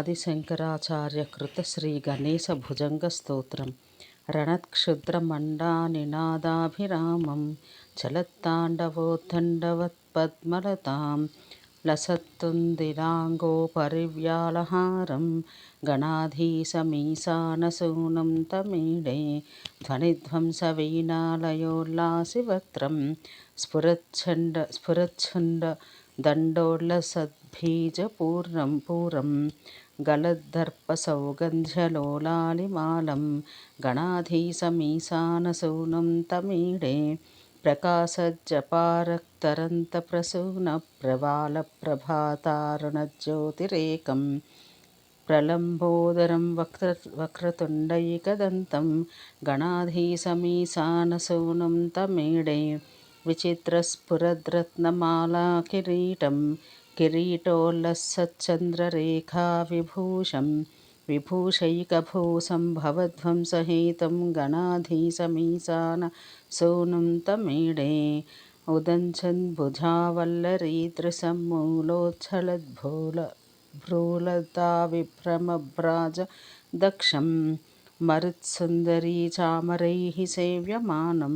ఆదిశంకరాచార్యకృత శ్రీ గణేశ భుజంగ స్తోత్రం రణత్క్షుద్రమండానినాదాభిరామం చలత్తాండవోత్తండవత్పద్మలతాం లసత్తుందిలాంగోపరివ్యాలహారం గణాధీశమీశానసూనం తమీడే ధ్వనిధ్వంసవీణాలయోల్లాసివక్త్రం స్ఫురచ్ఛండ స్ఫురచ్ఛండ दण्डोल्लसद्बीजपूर्णं पूरं गलद्दर्पसौगन्ध्यलोलालिमालं गणाधीशमीशानसूनं तमीडे प्रकाशज्जपारक्तरन्तप्रसूनप्रवालप्रभातारुणज्योतिरेकं प्रलम्बोदरं वक्र वक्रतुण्डैकदन्तं गणाधीशमीशानसूनं तमीडे विचित्रस्फुरद्रत्नमालाकिरीटं किरीटोल्लसच्चन्द्ररेखाविभूषं विभूषैकभूषं भवध्वंसहेतं गणाधीशमीशानसूनुं तमीडे उदञ्चन्भुजावल्लरीदृशमूलोच्छलद्भूल भ्रूलताविभ्रमभ्राज दक्षं मरुत्सुन्दरीचामरैः सेव्यमानं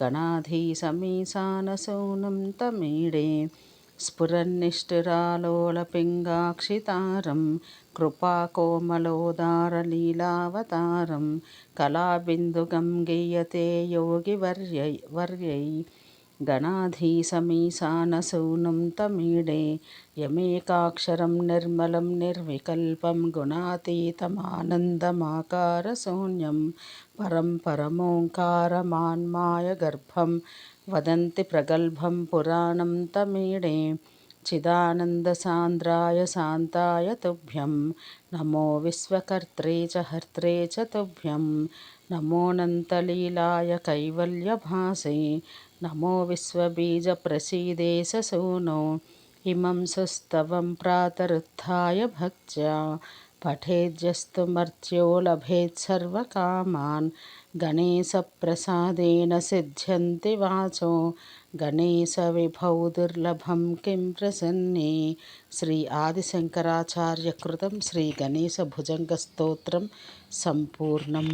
गणाधीशमीशानसूनुं तमीडे स्फुरन्निष्ठुरालोलपिङ्गाक्षितारं कृपाकोमलोदारलीलावतारं कलाबिन्दुगं गीयते योगिवर्यै वर्यै गणाधीशमीशानसूनुं तमीडे यमेकाक्षरं निर्मलं निर्विकल्पं गुणातीतमानन्दमाकारशून्यं परं परमोङ्कारमान्मायगर्भं वदन्ति प्रगल्भं पुराणं तमीडे चिदानन्दसान्द्राय शान्ताय तुभ्यं नमो विश्वकर्त्रे च हर्त्रे च तुभ्यं नमोऽनन्तलीलाय कैवल्यभासे नमो विश्वबीजप्रसीदे ससूनो इमं सुस्तवं प्रातरुत्थाय भक्त्या పఠేద్యస్తు మర్త్యో లభేత్ సర్వకామాన్ గణేశప్రసాదేన సిద్ధ్యంతి వాచో గణేశ విభౌ దుర్లభం కిం ప్రసన్నే శ్రీ ఆదిశంకరాచార్య శ్రీ గణేశ భుజంగ స్తోత్రం సంపూర్ణం